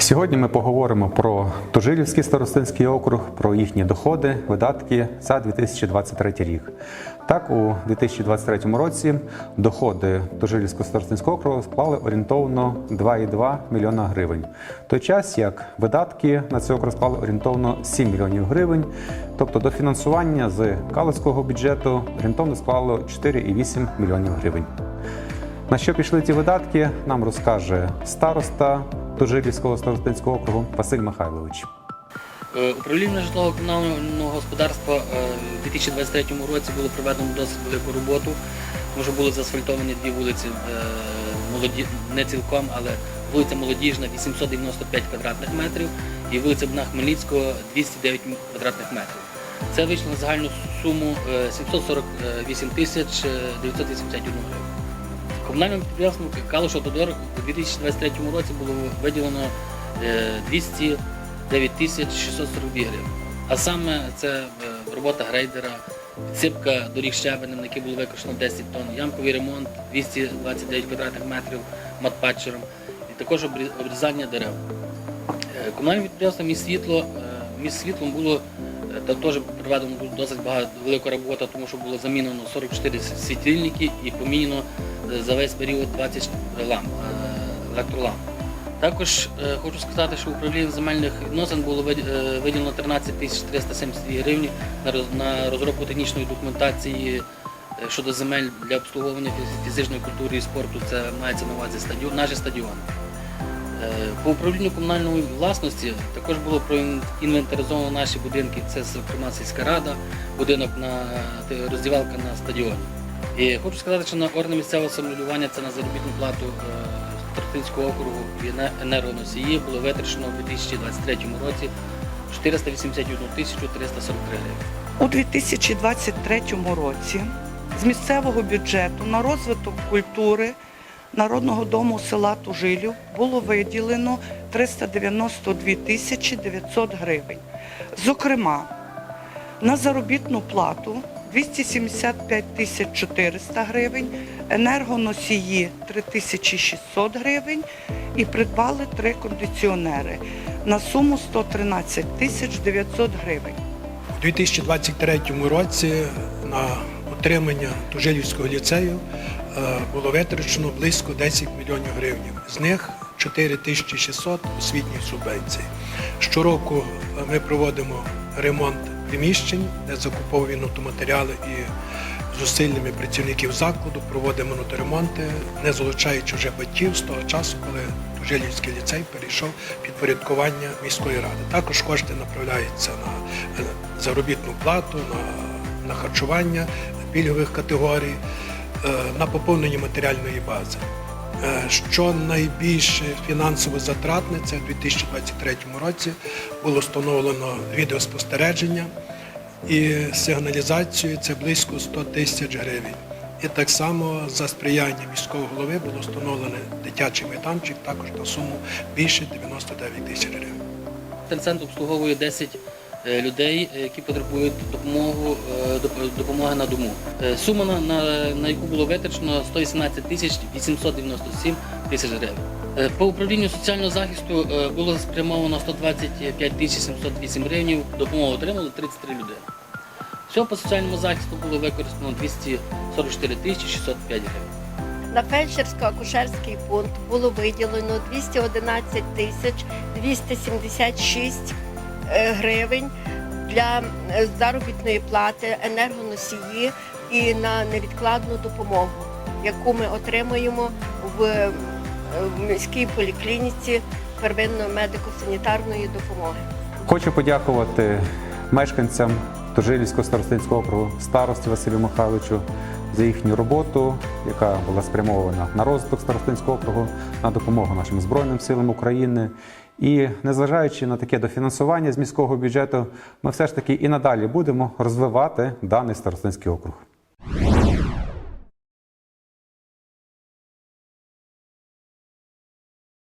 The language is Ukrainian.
Сьогодні ми поговоримо про Тужилівський старостинський округ, про їхні доходи, видатки за 2023 рік. Так, у 2023 році доходи Тужилівського старостинського округу склали орієнтовно 2,2 мільйона гривень. В той час як видатки на цей округ склали орієнтовно 7 мільйонів гривень. Тобто до фінансування з Калицького бюджету орієнтовно склало 4,8 мільйонів гривень. На що пішли ці видатки, нам розкаже староста Тужилівського старостинського округу Василь Михайлович. Е, Управління житлово-комунального господарства е, у 2023 році було проведено досить велику роботу. Що були заасфальтовані дві вулиці е, молоді, не цілком, але вулиця Молодіжна 895 квадратних метрів і вулиця Богдана Хмельницького 209 квадратних метрів. Це вийшло на загальну суму е, 748 тисяч е, 981 гривень. Комунальному підприємству Калуш-Автодор у 2023 році було виділено е, 209 тисяч 642 гривень. А саме це е, робота грейдера, підсипка доріг щебенем, на які було використано 10 тонн, ямковий ремонт 229 квадратних метрів матпатчером і також обрізання дерев. Е, Комунальне підприємство міст світло е, міст світлом було е, та теж проведено досить багато велика робота, тому що було замінено 44 світильники і поміняно е, за весь період 20 ламп, е, електроламп. Також е, хочу сказати, що управління земельних відносин було е, виділено 13 тисяч 372 гривні на розробку технічної документації щодо земель для обслуговування фізичної культури і спорту. Це мається на увазі стадіон, наші стадіони. По управлінню комунальної власності також було проінвентаризовано наші будинки. Це, зокрема, сільська рада, будинок на роздівалка на стадіоні. І хочу сказати, що на органи місцевого самоврядування це на заробітну плату Тартинського округу енергоносії було витрачено у 2023 році 481 тисячу 343 гривень. У 2023 році з місцевого бюджету на розвиток культури Народного дому села Тужилів було виділено 392 тисячі 900 гривень. Зокрема, на заробітну плату 275 тисяч 400 гривень, енергоносії 3600 гривень і придбали три кондиціонери на суму 113 тисяч 900 гривень. У 2023 році на утримання Тужилівського ліцею е, було витрачено близько 10 мільйонів гривень. З них 4600 освітніх субвенцій. Щороку е, ми проводимо ремонт приміщень, де закуповуємо матеріали і зусиллями працівників закладу проводимо ремонти, не залучаючи вже батьків з того часу, коли Тужилівський ліцей перейшов під порядкування міської ради. Також кошти направляються на е, заробітну плату, на, на харчування пільгових категорій, е, на поповнення матеріальної бази. Е, Що найбільш фінансово затратне, це в 2023 році було встановлено відеоспостереження і сигналізацію це близько 100 тисяч гривень. І так само за сприяння міського голови було встановлено дитячий майданчик також на суму більше 99 тисяч гривень. Центр обслуговує 10 е, людей, е, які потребують допомогу, е, допомоги на дому. Е, Сума, на, на, яку було витрачено 118 тисяч 897 тисяч гривень. Е, По управлінню соціального захисту е, було спрямовано 125 тисяч 708 гривень, допомогу отримали 33 людини. Всього по соціальному захисту було використано 244 тисячі 605 гривень. На фельдшерсько-акушерський пункт було виділено 211 тисяч 276 е, гривень для е, заробітної плати, енергоносії і на невідкладну допомогу, яку ми отримуємо в, е, міській поліклініці первинної медико-санітарної допомоги. Хочу подякувати мешканцям Тужилівського старостинського округу, старості Василю Михайловичу за їхню роботу, яка була спрямована на розвиток старостинського округу, на допомогу нашим Збройним силам України. І незважаючи на таке дофінансування з міського бюджету, ми все ж таки і надалі будемо розвивати даний старостинський округ.